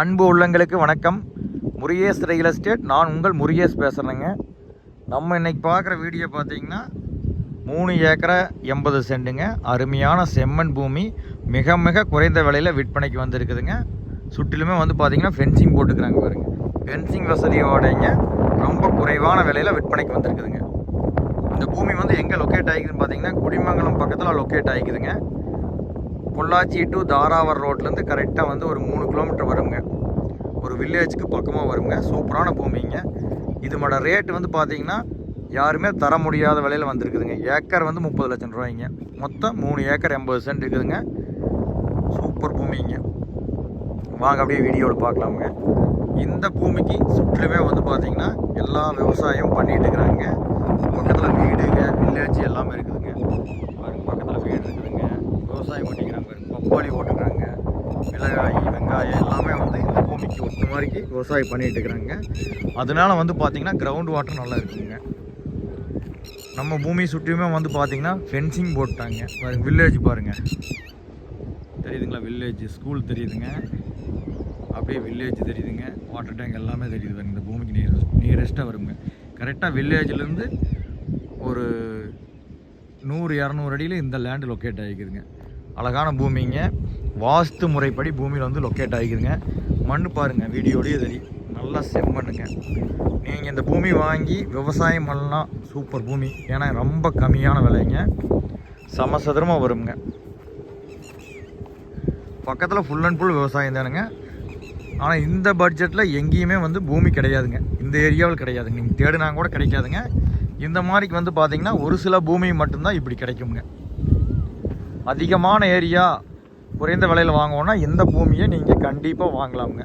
அன்பு உள்ளங்களுக்கு வணக்கம். முருகேஸ் ரியல் எஸ்டேட் நான் உங்கள் முருகேஷ் பேசுகிறேங்க நம்ம இன்றைக்கி பார்க்குற வீடியோ பார்த்தீங்கன்னா மூணு ஏக்கரை எண்பது சென்ட்டுங்க. அருமையான செம்மண் பூமி. மிக மிக குறைந்த விலையில் விற்பனைக்கு வந்திருக்குதுங்க. சுற்றிலுமே வந்து பார்த்திங்கன்னா ஃபென்சிங் போட்டுக்கிறாங்க பாருங்க. ஃபென்சிங் வசதியோடைங்க. ரொம்ப குறைவான விலையில் விற்பனைக்கு வந்திருக்குதுங்க. இந்த பூமி வந்து எங்கே லொக்கேட் ஆகிக்குதுன்னு பார்த்தீங்கன்னா குடிமங்கலம் பக்கத்தில் லொக்கேட் ஆகிக்குதுங்க பொள்ளாச்சி டு தாராவர் ரோட்லேருந்து கரெக்டாக வந்து ஒரு மூணு கிலோமீட்டர் வருங்க. ஒரு வில்லேஜுக்கு பக்கமாக வருங்க. சூப்பரான பூமிங்க. இதோட ரேட் வந்து பார்த்தீங்கன்னா யாருமே தர முடியாத விலையில் வந்திருக்குதுங்க. ஏக்கர் வந்து முப்பது லட்சம் ரூபாய்ங்க. மொத்தம் மூணு ஏக்கர் எண்பது சென்ட் இருக்குதுங்க. சூப்பர் பூமிங்க. வாங்க அப்படியே வீடியோவில் பார்க்கலாமுங்க. இந்த பூமிக்கு சுற்றிலுமே வந்து பார்த்திங்கன்னா எல்லா விவசாயம் பண்ணிகிட்டு இருக்கிறாங்க பக்கத்தில் வீடுங்க வில்லேஜ் எல்லாமே இருக்குதுங்க பாருங்க பக்கத்தில் வீடு இருக்குதுங்க விவசாயம் பண்ணிக்கிறாங்க பாருங்க பப்பாளி போட்டுக்கிறாங்க மிளகாய் வெங்காயம் எல்லாமே வந்து ஒரு மாதிரிக்கு விவசாயம் பண்ணிகிட்டு இருக்கிறாங்க. அதனால் வந்து பார்த்திங்கன்னா கிரவுண்ட் வாட்டர் நல்லா இருக்குங்க. நம்ம பூமி சுற்றியுமே வந்து பார்த்திங்கன்னா ஃபென்சிங் போட்டாங்க. பாருங்கள் வில்லேஜ் பாருங்கள் தெரியுதுங்களா வில்லேஜ் ஸ்கூல் தெரியுதுங்க. அப்படியே வில்லேஜ் தெரியுதுங்க. வாட்டர் டேங்க் எல்லாமே தெரியுது பாருங்க இந்த பூமிக்கு நியரஸ்ட் நியரஸ்ட்டாக வருங்க. கரெக்டாக வில்லேஜ்லேருந்து ஒரு நூறு இரநூறு அடியில் இந்த லேண்டு லொக்கேட் ஆகிக்குதுங்க. அழகான பூமிங்க. வாஸ்து முறைப்படி பூமியில் வந்து லொக்கேட் ஆகிக்குதுங்க. மண் பாருங்கள் வீடியோலேயே தெரியும் நல்லா செம்மண்ணுங்க. நீங்கள் இந்த பூமி வாங்கி விவசாயம் பண்ணலாம் சூப்பர் பூமி. ஏன்னா ரொம்ப கம்மியான விலைங்க. சமசதுரமாக வருங்க. பக்கத்தில் ஃபுல் அண்ட் ஃபுல் விவசாயம் தானுங்க. ஆனால் இந்த பட்ஜெட்டில் எங்கேயுமே வந்து பூமி கிடையாதுங்க. இந்த ஏரியாவில் கிடையாதுங்க நீங்கள் தேடினா கூட கிடைக்காதுங்க. இந்த மாதிரிக்கு வந்து பார்த்தீங்கன்னா ஒரு சில பூமி மட்டும்தான் இப்படி கிடைக்குங்க. அதிகமான ஏரியா குறைந்த விலையில் வாங்குவோன்னா இந்த பூமியை நீங்கள் கண்டிப்பாக வாங்கலாமுங்க.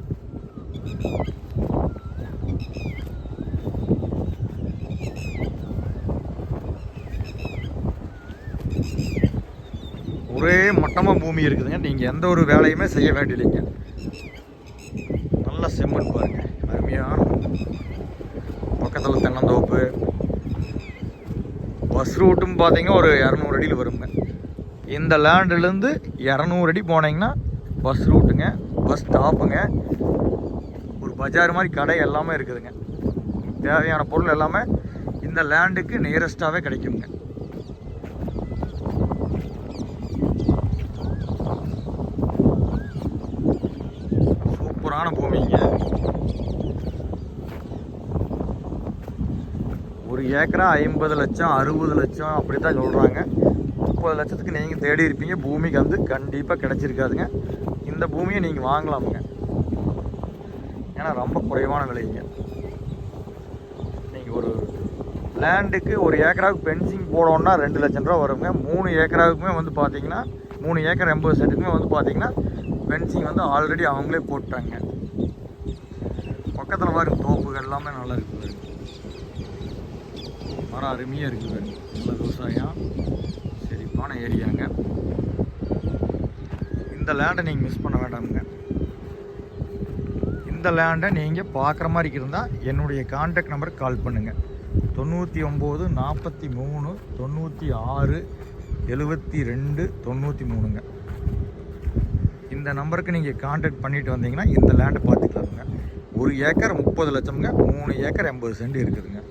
ஒரே மட்டமாக பூமி இருக்குதுங்க. நீங்கள் எந்த ஒரு வேலையுமே செய்ய வேண்டியதில்லைங்க. நல்ல செம்மண் பாருங்க. அருமையாக பக்கத்தில் தென்னந்தோப்பு. பஸ் ரூட்டும் பார்த்தீங்கன்னா ஒரு இரநூறு அடியில் வருங்க. இந்த லேண்டுலேருந்து இரநூறு அடி போனீங்கன்னா பஸ் ரூட்டுங்க பஸ் ஸ்டாப்புங்க ஒரு பஜார் மாதிரி கடை எல்லாமே இருக்குதுங்க. தேவையான பொருள் எல்லாமே இந்த லேண்டுக்கு நியரஸ்டாகவே கிடைக்குங்க. சூப்பரான பூமிங்க. ஒரு ஏக்கரா ஐம்பது லட்சம் அறுபது லட்சம் அப்படி தான் சொல்கிறாங்க முப்பது லட்சத்துக்கு நீங்கள் தேடி இருப்பீங்க. பூமிக்கு வந்து கண்டிப்பாக கிடச்சிருக்காதுங்க. இந்த பூமியை நீங்கள் வாங்கலாமுங்க. ஏன்னா ரொம்ப குறைவான விலைங்க நீங்கள் ஒரு லேண்டுக்கு ஒரு ஏக்கராவுக்கு பென்சிங் போடணுன்னா ரெண்டு லட்சம் ரூபா வருங்க. மூணு ஏக்கராவுக்குமே வந்து பார்த்தீங்கன்னா மூணு ஏக்கர் எண்பது சென்ட்டுக்குமே வந்து பார்த்தீங்கன்னா பென்சிங் வந்து ஆல்ரெடி அவங்களே போட்டாங்க. பக்கத்தில் பாருங்க தோப்புகள் எல்லாமே நல்லா இருக்குது. மரம் அருமையாக இருக்குது. நல்ல விவசாயம். இந்த லேண்டை நீங்கள் மிஸ் பண்ண வேண்டாமுங்க. இந்த லேண்டை நீங்கள் பார்க்குற மாதிரி இருந்தால் என்னுடைய கான்டாக்ட் நம்பருக்கு கால் பண்ணுங்கள் தொண்ணூற்றி ஒம்பது நாற்பத்தி மூணு தொண்ணூற்றி ஆறு எழுபத்தி ரெண்டு தொண்ணூற்றி மூணுங்க. இந்த நம்பருக்கு நீங்கள் கான்டாக்ட் பண்ணிட்டு வந்தீங்கன்னா இந்த லேண்டை பார்த்துக்கலாமுங்க ஒரு ஏக்கர் முப்பது லட்சம்ங்க மூணு ஏக்கர் எண்பது சென்ட் இருக்குதுங்க.